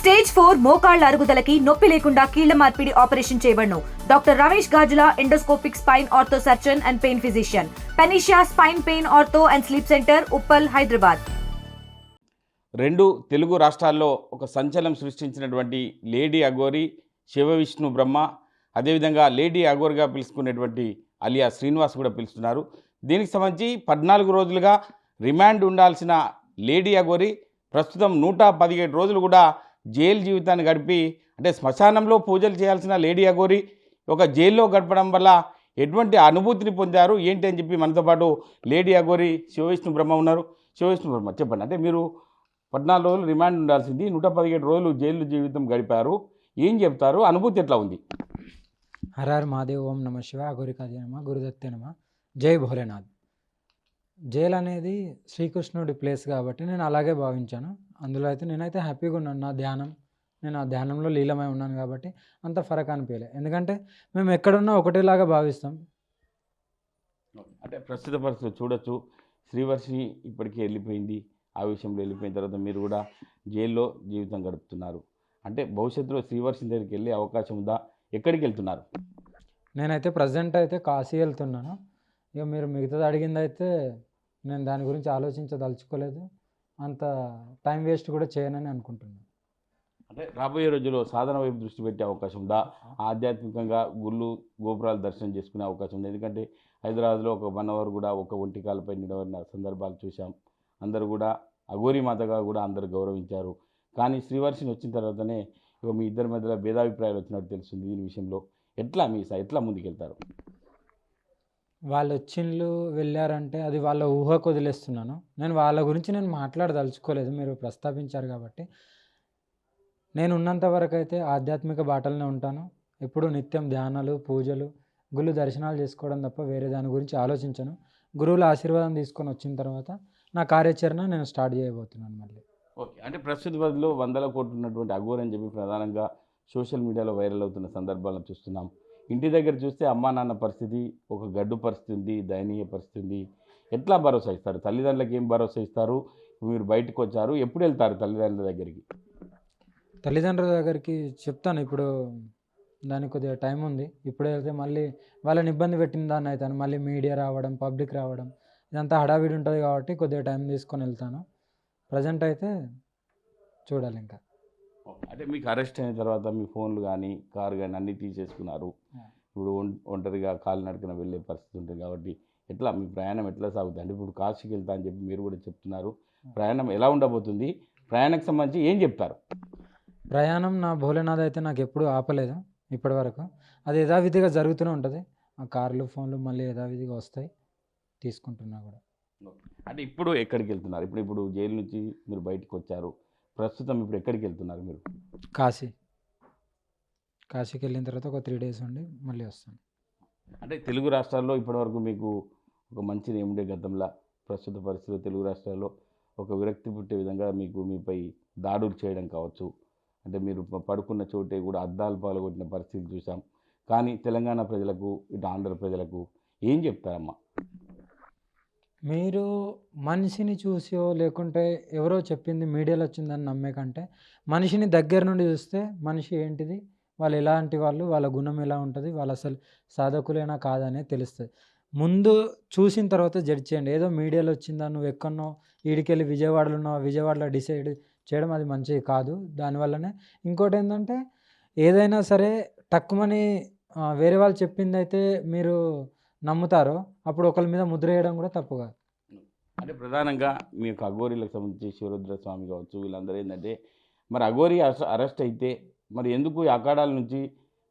Stage four మోకాళ్ళ అరుగుదలకి నొప్పి లేకుండా కీళ్ళ మార్పిడి operation చేయబడను. Doctor Ramesh Gajula endoscopic spine ortho surgeon and pain physician. Panacea spine pain ortho and sleep centre Uppal Hyderabad. రెండు తెలుగు రాష్ట్రాల్లో ఒక సంచలనం సృష్టించినటువంటి లేడీ అఘోరి శివ విష్ణు బ్రహ్మ అదేవిధంగా లేడీ అఘోరిగా పిలుచుకునేటువంటి అలియా శ్రీనివాస్ కూడా పిలుస్తున్నారు. దీనికి సంబంధించి పద్నాలుగు రోజులుగా రిమాండ్ ఉండాల్సిన లేడీ అగోరి ప్రస్తుతం నూట పదిహేడు రోజులు కూడా జైలు జీవితాన్ని గడిపి అంటే శ్మశానంలో పూజలు చేయాల్సిన లేడీ అఘోరి ఒక జైల్లో గడపడం వల్ల ఎటువంటి అనుభూతిని పొందారు? ఏంటి అని చెప్పి మనతో పాటు లేడీ అఘోరి శివవిష్ణు బ్రహ్మ ఉన్నారు. శివవిష్ణు బ్రహ్మ చెప్పండి. అంటే మీరు పద్నాలుగు రోజులు రిమాండ్ ఉండాల్సింది నూట పదిహేడు రోజులు జైలు జీవితం గడిపారు. ఏం చెప్తారు? అనుభూతి ఎట్లా ఉంది? హరార్ మహాదేవ్ ఓం నమ శివ అఘోరికాది నమ గురుదత్తే నమ. జై భోలేనాథ్. జైలు అనేది శ్రీకృష్ణుడి ప్లేస్ కాబట్టి నేను అలాగే భావించాను. అందులో అయితే నేనైతే హ్యాపీగా ఉన్నాను. నా ధ్యానం నేను ఆ ధ్యానంలో లీలమై ఉన్నాను కాబట్టి అంత ఫరక్ అనిపించలే. ఎందుకంటే మేము ఎక్కడున్నా ఒకటేలాగా భావిస్తాం. అంటే ప్రస్తుత పరిస్థితులు చూడొచ్చు. శ్రీవర్షిని ఇప్పటికే వెళ్ళిపోయింది. ఆ విషయంలో వెళ్ళిపోయిన తర్వాత మీరు కూడా జైల్లో జీవితం గడుపుతున్నారు. అంటే భవిష్యత్తులో శ్రీవర్షిని దగ్గరికి వెళ్ళే అవకాశం ఉందా? ఎక్కడికి వెళ్తున్నారు? నేనైతే ప్రజెంట్ అయితే కాశీ వెళ్తున్నాను. ఇక మీరు మిగతాది అడిగింది అయితే నేను దాని గురించి ఆలోచించదలుచుకోలేదు. అంత టైం వేస్ట్ కూడా చేయనని అనుకుంటున్నాను. అంటే రాబోయే రోజుల్లో సాధన వైపు దృష్టి పెట్టే అవకాశం ఉందా? ఆధ్యాత్మికంగా గుళ్ళు గోపురాలు దర్శనం చేసుకునే అవకాశం ఉంది. ఎందుకంటే హైదరాబాద్లో ఒక వన్ అవర్ కూడా ఒక ఒంటి కాలపై నిలబడిన సందర్భాలు చూసాం అందరూ కూడా అఘోరి మాతగా కూడా అందరూ గౌరవించారు. కానీ శ్రీవర్షిని వచ్చిన తర్వాతనే ఇక మీ ఇద్దరి మధ్యలో భేదాభిప్రాయాలు వచ్చినట్టు తెలుస్తుంది దీని విషయంలో. ఎట్లా మీ ఎట్లా ముందుకెళ్తారు? వాళ్ళు వచ్చిండ్లు వెళ్ళారంటే అది వాళ్ళ ఊహకు వదిలేస్తున్నాను. నేను వాళ్ళ గురించి నేను మాట్లాడదలుచుకోలేదు. మీరు ప్రస్తావించారు కాబట్టి. నేను ఉన్నంత వరకు అయితే ఆధ్యాత్మిక బాటలనే ఉంటాను. ఎప్పుడు నిత్యం ధ్యానాలు పూజలు గుళ్ళు దర్శనాలు చేసుకోవడం తప్ప వేరే దాని గురించి ఆలోచించను. గురువుల ఆశీర్వాదం తీసుకొని వచ్చిన తర్వాత నా కార్యాచరణ నేను స్టార్ట్ చేయబోతున్నాను మళ్ళీ. ఓకే. అంటే ప్రస్తుత బదిలో వందల కోట్లు ఉన్నటువంటి అఘోర్ అని చెప్పి ప్రధానంగా సోషల్ మీడియాలో వైరల్ అవుతున్న సందర్భాలను చూస్తున్నాం. ఇంటి దగ్గర చూస్తే అమ్మా నాన్న పరిస్థితి ఒక గడ్డు పరిస్థితి ఉంది దయనీయ పరిస్థితి ఉంది. ఎట్లా భరోసా ఇస్తారు? తల్లిదండ్రులకు ఏం భరోసా ఇస్తారు? మీరు బయటకు వచ్చారు ఎప్పుడు వెళ్తారు తల్లిదండ్రుల దగ్గరికి? తల్లిదండ్రుల దగ్గరికి చెప్తాను. ఇప్పుడు దానికి కొద్దిగా టైం ఉంది. ఇప్పుడే వెళ్తే మళ్ళీ వాళ్ళని ఇబ్బంది పెట్టిన దాన్ని అవుతాను మళ్ళీ మీడియా రావడం పబ్లిక్ రావడం ఇదంతా హడావిడి ఉంటుంది కాబట్టి కొద్దిగా టైం తీసుకొని వెళ్తాను. ప్రజెంట్ అయితే చూడాలి ఇంకా. అంటే మీకు అరెస్ట్ అయిన తర్వాత మీ ఫోన్లు కానీ కారు కానీ అన్నీ తీసేసుకున్నారు. ఇప్పుడు ఒంటరిగా కాలినడకన వెళ్ళే పరిస్థితి ఉంటుంది కాబట్టి ఎట్లా మీ ప్రయాణం ఎట్లా సాగుతుంది? అంటే ఇప్పుడు కాశీకి వెళ్తా అని చెప్పి మీరు కూడా చెప్తున్నారు. ప్రయాణం ఎలా ఉండబోతుంది? ప్రయాణానికి సంబంధించి ఏం చెప్తారు? ప్రయాణం నా భోలేనాథ్ అయితే నాకు ఎప్పుడూ ఆపలేదు? ఇప్పటి వరకు. అది యథావిధిగా జరుగుతూనే ఉంటుంది. ఆ కార్లు ఫోన్లు మళ్ళీ యథావిధిగా వస్తాయి. తీసుకుంటున్నా కూడా. అంటే ఇప్పుడు ఎక్కడికి వెళ్తున్నారు? ఇప్పుడు ఇప్పుడు జైలు నుంచి మీరు బయటకు వచ్చారు. ప్రస్తుతం ఇప్పుడు ఎక్కడికి వెళ్తున్నారు మీరు? కాశీ. కాశీకి వెళ్ళిన తర్వాత ఒక త్రీ డేస్ ఉండి మళ్ళీ వస్తాను. అంటే తెలుగు రాష్ట్రాల్లో ఇప్పటివరకు మీకు ఒక మంచి నేముండే గతంలో? ప్రస్తుత పరిస్థితుల్లో తెలుగు రాష్ట్రాల్లో ఒక విరక్తి పుట్టే విధంగా మీకు మీపై దాడులు చేయడం కావచ్చు. అంటే మీరు పడుకున్న చోటే కూడా అద్దాలు పాల్గొట్టిన పరిస్థితి చూసాం కానీ తెలంగాణ ప్రజలకు ఇటు ఆంధ్ర ప్రజలకు ఏం చెప్తారమ్మా? మీరు మనిషిని చూసో లేకుంటే ఎవరో చెప్పింది మీడియాలో వచ్చిందని నమ్మే కంటే మనిషిని దగ్గర నుండి చూస్తే మనిషి ఏంటిది? వాళ్ళు ఎలాంటి వాళ్ళు? వాళ్ళ గుణం ఎలా ఉంటుంది? వాళ్ళు అసలు సాధకులేనా కాదనే తెలుస్తుంది. ముందు చూసిన తర్వాత జడ్జ్ చేయండి. ఏదో మీడియాలో వచ్చిందా? నువ్వు ఎక్కడనో ఈడికెళ్ళి విజయవాడలో ఉన్నావు? విజయవాడలో డిసైడ్ చేయడం అది మంచిది కాదు. దానివల్లనే ఇంకోటి ఏంటంటే ఏదైనా సరే తక్కువని వేరే వాళ్ళు చెప్పింది అయితే మీరు నమ్ముతారో అప్పుడు ఒకరి మీద ముద్ర వేయడం కూడా తప్పు కాదు. అంటే ప్రధానంగా మీ యొక్క అఘోరీలకు సంబంధించి శివరుద్ర స్వామి కావచ్చు వీళ్ళందరూ ఏంటంటే మరి అఘోరి అరెస్ట్ అరెస్ట్ అయితే మరి ఎందుకు ఈ అఖాడాల నుంచి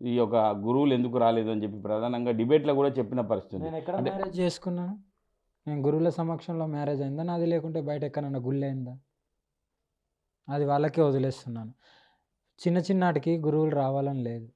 ఈ యొక్క గురువులు ఎందుకు రాలేదు అని చెప్పి ప్రధానంగా డిబేట్లో కూడా చెప్పిన పరిస్థితి. నేను ఎక్కడ మ్యారేజ్ చేసుకున్నాను? నేను గురువుల సమక్షంలో మ్యారేజ్ అయిందా? నాది లేకుంటే బయట ఎక్కడన్నా గుళ్ళు అయిందా అది వాళ్ళకే వదిలేస్తున్నాను. చిన్న చిన్నాటికి గురువులు రావాలని లేదు.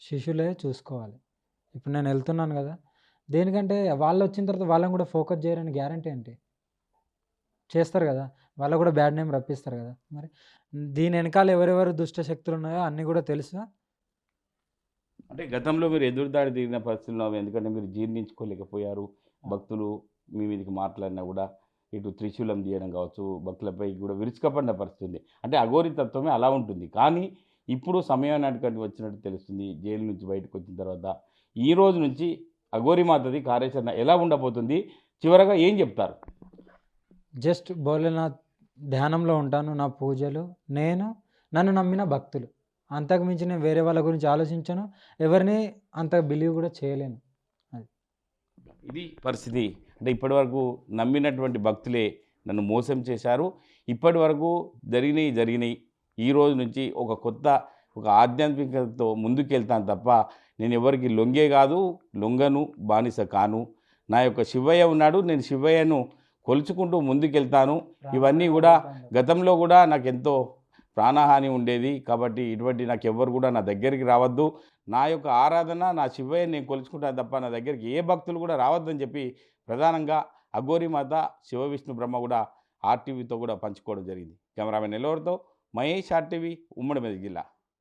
శిష్యులే చూసుకోవాలి. ఇప్పుడు నేను వెళ్తున్నాను కదా. దేనికంటే వాళ్ళు వచ్చిన తర్వాత వాళ్ళని కూడా ఫోకస్ చేయరని గ్యారంటీ ఏంటి? చేస్తారు కదా. వాళ్ళు కూడా బ్యాడ్ నేమ్ రప్పిస్తారు కదా. మరి దీని వెనకాల ఎవరెవరు దుష్ట శక్తులు ఉన్నాయో అన్నీ కూడా తెలుసా? అంటే గతంలో మీరు ఎదురుదాడి తిరిగిన పరిస్థితుల్లో ఎందుకంటే మీరు జీర్ణించుకోలేకపోయారు. భక్తులు మీ మీదకి మాట్లాడినా కూడా ఇటు త్రిశూలం తీయడం కావచ్చు భక్తులపై కూడా విరుచుకపడిన పరిస్థితి ఉంది. అంటే అఘోరి తత్వమే అలా ఉంటుంది. కానీ ఇప్పుడు సమయం నాటికంటే వచ్చినట్టు తెలుస్తుంది. జైలు నుంచి బయటకు వచ్చిన తర్వాత ఈ రోజు నుంచి అఘోరి మాతది కార్యాచరణ ఎలా ఉండబోతుంది? చివరగా ఏం చెప్తారు? జస్ట్ భోలేనాథ్ ధ్యానంలో ఉంటాను నా పూజలు. నేను నన్ను నమ్మిన భక్తులు. అంతకు మించి నేను వేరే వాళ్ళ గురించి ఆలోచించను. ఎవరిని అంత బిలీవ్ కూడా చేయలేను. ఇది పరిస్థితి. అంటే ఇప్పటివరకు నమ్మినటువంటి భక్తులే నన్ను మోసం చేశారు. ఇప్పటి వరకు జరిగినాయి జరిగినాయి. ఈ రోజు నుంచి ఒక కొత్త ఒక ఆధ్యాత్మికతతో ముందుకెళ్తాను తప్ప నేను ఎవరికి లొంగే కాదు లొంగను బానిస కాను. నా యొక్క శివయ్య ఉన్నాడు నేను శివయ్యను కొలుచుకుంటూ ముందుకెళ్తాను. ఇవన్నీ కూడా గతంలో కూడా నాకు ఎంతో ప్రాణహాని ఉండేది. కాబట్టి ఇటువంటి నాకు ఎవ్వరు కూడా నా దగ్గరికి రావద్దు. నా యొక్క ఆరాధన నా శివయ్య నేను కొలుచుకుంటాను తప్ప నా దగ్గరికి ఏ భక్తులు కూడా రావద్దని చెప్పి ప్రధానంగా అఘోరి మాత శివ విష్ణు బ్రహ్మ కూడా ఆర్టీవీతో కూడా పంచుకోవడం జరిగింది. కెమెరామెన్ నెల్లూరుతో మహేష్ ఆర్టీవీ ఉమ్మడి మెదక్ జిల్లా.